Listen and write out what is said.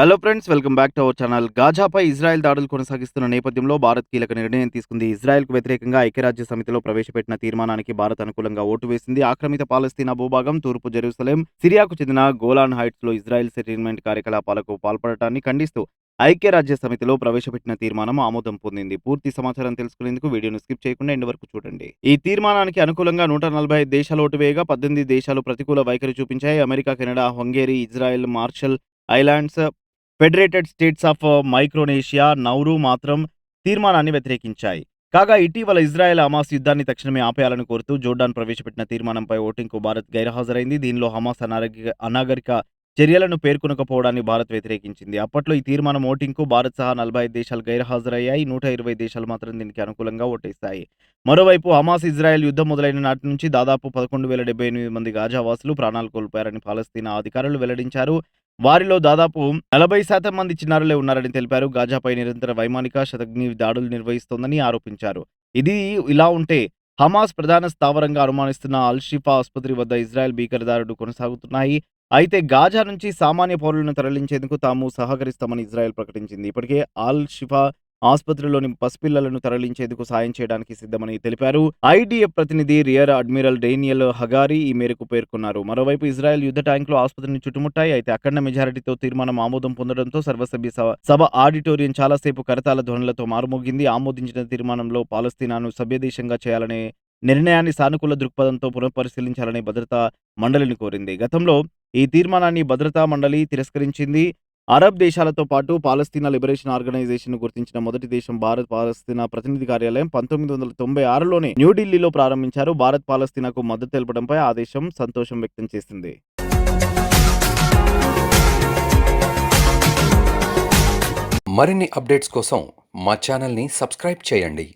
Hello friends welcome back to our channel గాజాపై Israel దాడులు కొనసాగిస్తున్న నేపథ్యంలో భారత్ కీలక నిర్ణయం తీసుకుంది. ఇజ్రాయెల్కు వ్యతిరేకంగా ఐక్యరాజ్య సమితిలో ప్రవేశపెట్టిన తీర్మానానికి భారత్ అనుకూలంగా ఓటు వేసింది. ఆక్రమిత పాలస్తీనా భూభాగం తూర్పు జెరూసలేం సిరియాకు చెందిన గోలాన్ హైట్స్లో ఇజ్రాయెల్ సెటిల్మెంట్ కార్యకలాపాలకు పాల్పడటాన్ని ఖండిస్తూ ఐక్యరాజ్య సమితిలో ప్రవేశపెట్టిన తీర్మానం ఆమోదం పొందింది. పూర్తి సమాచారం తెలుసుకునేందుకు వీడియోను స్కిప్ చేయకుండా ఎండ్ వరకు చూడండి. ఈ తీర్మానానికి అనుకూలంగా నూట నలభై ఐదు దేశాలు ఓటు వేయగా పద్దెనిమిది దేశాలు ప్రతికూల వైఖరి చూపించాయి. America Canada Hungary Israel Marshall Islands Federated States of Micronesia Nauru మాత్రం తీర్మానాన్ని వ్యతిరేకించాయి. కాగా ఇటీవల ఇజ్రాయెల్ హమాస్ యుద్ధాన్ని తక్షణమే ఆపేయాలని కోరుతూ జోర్డాన్ ప్రవేశపెట్టిన తీర్మానంపై ఓటింగ్కు భారత్ గైర్హాజరైంది. దీనిలో హమాస్ అనాగరిక అనాగరిక చర్యలను పేర్కొనకపోవడాన్ని భారత్ వ్యతిరేకించింది. అప్పట్లో ఈ తీర్మానం ఓటింగ్కు భారత్ సహా నలభై ఐదు దేశాలు గైర్హాజరయ్యాయి. నూట ఇరవై దేశాలు మాత్రం దీనికి అనుకూలంగా ఓటేశాయి. మరోవైపు హమాస్ ఇజ్రాయెల్ యుద్ధం మొదలైన నాటి నుంచి దాదాపు పదకొండు వేల డెబ్బై ఎనిమిది మంది గాజావాసులు ప్రాణాలు కోల్పోయారని పాలస్తీనా అధికారులు వెల్లడించారు. వారిలో దాదాపు నలభై శాతం మంది చిన్నారులే ఉన్నారని తెలిపారు. గాజాపై నిరంతర వైమానిక శతగ్ని దాడులు నిర్వహిస్తోందని ఆరోపించారు. ఇది ఇలా ఉంటే హమాస్ ప్రధాన స్థావరంగా అనుమానిస్తున్న అల్షిఫా ఆసుపత్రి వద్ద ఇజ్రాయెల్ భీకరదారుడు కొనసాగుతున్నాయి. అయితే గాజా నుంచి సామాన్య పౌరులను తరలించేందుకు తాము సహకరిస్తామని ఇజ్రాయెల్ ప్రకటించింది. ఇప్పటికే ఆల్ షిఫా ఆసుపత్రిలోని పసిపిల్లలను తరలించేందుకు సాయం చేయడానికి సిద్ధమని తెలిపారు. ఐడిఎఫ్ ప్రతినిధి రియర్ అడ్మిరల్ డేనియల్ హగారి ఈ మేరకు పేర్కొన్నారు. మరోవైపు ఇజ్రాయెల్ యుద్ధ ట్యాంకులు ఆసుపత్రిని చుట్టుముట్టాయి. అయితే అఖండ మెజారిటీతో తీర్మానం ఆమోదం పొందడంతో సర్వసభ్య సభ- సభ ఆడిటోరియం చాలాసేపు కరతాల ధ్వనులతో మారుమోగింది. ఆమోదించిన తీర్మానంలో పాలస్తీనాను సభ్యదేశంగా చేయాలనే నిర్ణయాన్ని సానుకూల దృక్పథంతో పునఃపరిశీలించాలని భద్రతా మండలిని కోరింది. గతంలో ఈ తీర్మానాన్ని భద్రతా మండలి తిరస్కరించింది. అరబ్ దేశాలతో పాటు పాలస్తీనా లిబరేషన్ ఆర్గనైజేషన్ గుర్తించిన మొదటి దేశం భారత్ పాలస్తీనా ప్రతినిధి కార్యాలయం పంతొమ్మిది వందల తొంభై ఆరులోనే న్యూఢిల్లీలో ప్రారంభించారు. భారత్ పాలస్తీనాకు మద్దతు తెలపడంపై ఆ దేశం సంతోషం వ్యక్తం చేసింది. మరిన్ని అప్డేట్స్ కోసం మా ఛానల్ని సబ్స్క్రైబ్ చేయండి.